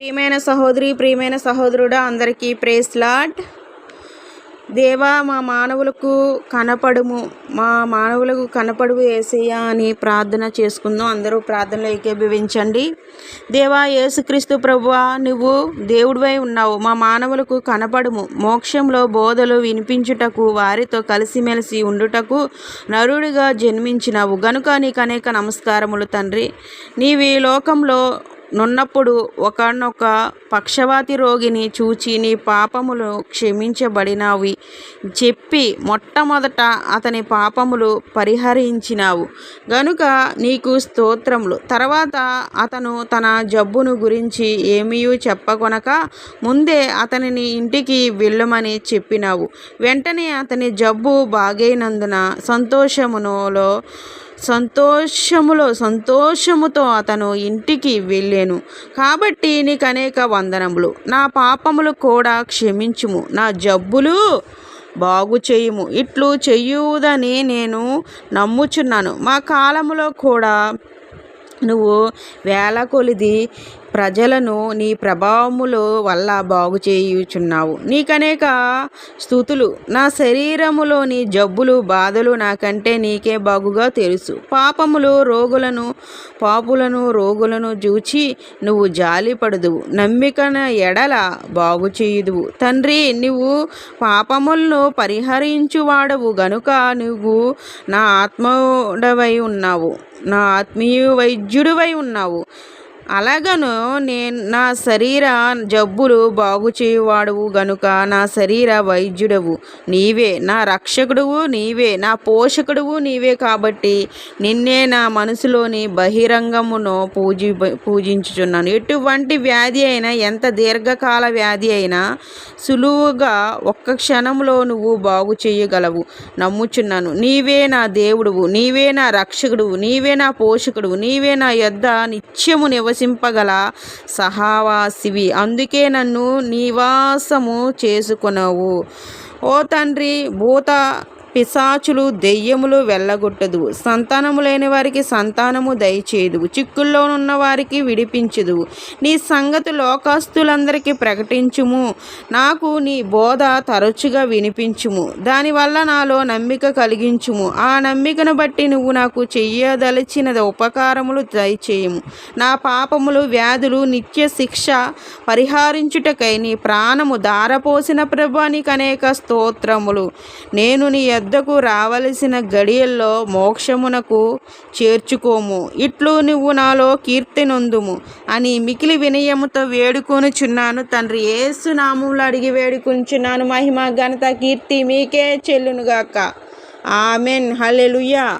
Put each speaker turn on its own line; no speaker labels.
ప్రియమైన సహోదరి ప్రియమైన సహోదరుడా అందరికీ ప్రేస్లాట్ దేవా మా మానవులకు కనపడుము. మా మానవులకు కనపడువు ఏసయ్యా అని ప్రార్థన చేసుకుందాం. అందరూ ప్రార్థనలో ఏకీభవించండి. దేవా యేసుక్రీస్తు ప్రభువా నువ్వు దేవుడివై ఉన్నావు. మా మానవులకు కనపడుము. మోక్షంలో బోధలు వినిపించుటకు వారితో కలిసిమెలిసి ఉండుటకు నరుడిగా జన్మించినావు. గనుక నీకు అనేక నమస్కారములు తండ్రి. నీవి లోకంలో నున్నప్పుడు ఒకనొక పక్షవాతి రోగిని చూచి నీ పాపములు క్షమించబడినవి. చెప్పి మొట్టమొదట అతని పాపములు పరిహరించినావు. గనుక నీకు స్తోత్రములు. తర్వాత అతను తన జబ్బును గురించి ఏమీ చెప్పకొనక ముందే అతనిని ఇంటికి వెళ్ళమని చెప్పినావు. వెంటనే అతని జబ్బు బాగైనందున సంతోషములో సంతోషములో సంతోషముతో అతను ఇంటికి వెళ్ళాను. కాబట్టి నీకు అనేక వందనములు. నా పాపములు కూడా క్షమించుము. నా జబ్బులు బాగు చేయుము ఇట్లు చెయ్యుదని నేను నమ్ముచున్నాను. మా కాలములో కూడా నువ్వు వేల కొలిది ప్రజలను నీ ప్రభావములు వల్ల బాగు చేయుచున్నావు. నీకనేక స్థుతులు. నా శరీరములోని జబ్బులు బాధలు నాకంటే నీకే బాగుగా తెలుసు. పాపములు రోగులను పాపులను రోగులను చూచి నువ్వు జాలిపడదువు. నమ్మికన ఎడల బాగు చేయుదువు. తండ్రి నువ్వు పాపములను పరిహరించువాడవు గనుక నువ్వు నా ఆత్మడవై ఉన్నావు. నా ఆత్మీయ వైద్యుడివై ఉన్నావు. అలాగను నేను నా శరీర జబ్బులు బాగు చేయువాడువు గనుక నా శరీర వైద్యుడవు నీవే నా రక్షకుడువు నీవే నా పోషకుడువు నీవే కాబట్టి నిన్నే నా మనసులోని బహిరంగమును పూజి పూజించుచున్నాను. ఎటువంటి వ్యాధి అయినా ఎంత దీర్ఘకాల వ్యాధి అయినా సులువుగా ఒక్క క్షణంలో నువ్వు బాగు చేయగలవు. నమ్ముచున్నాను. నీవే నా దేవుడువు నీవే నా రక్షకుడువు నీవే నా పోషకుడువు నీవే నా యొద్ద నిత్యము నివసి నివసింపగల సహావాసివి. అందుకే నన్ను నివాసము చేసుకునవు. ఓ తండ్రి భూత పిశాచులు దెయ్యములు వెళ్ళగొట్టదు. సంతానము లేని వారికి సంతానము దయచేయదు చిక్కుల్లో ఉన్న వారికి విడిపించదు నీ సంగతి లోకాస్తులందరికీ ప్రకటించుము. నాకు నీ బోధ తరచుగా వినిపించుము. దానివల్ల నాలో నమ్మిక కలిగించుము. ఆ నమ్మికను బట్టి నువ్వు నాకు చెయ్యదలిచిన ఉపకారములు దయచేయము. నా పాపములు వ్యాధులు నిత్య శిక్ష పరిహారించుటకై నీ ప్రాణము దారపోసిన ప్రభానికి అనేక స్తోత్రములు. నేను నీ యొద్దకు రావలసిన గడియల్లో మోక్షమునకు చేర్చుకోము. ఇట్లు నువ్వు నాలో కీర్తి నొందుము అని మికిలి వినయముతో వేడుకొనుచున్నాను. తండ్రి ఏసు నామములు అడిగి వేడుకొంచున్నాను మహిమ ఘనత కీర్తి మీకే చెల్లునుగాక. ఆమెన్. హలెలుయా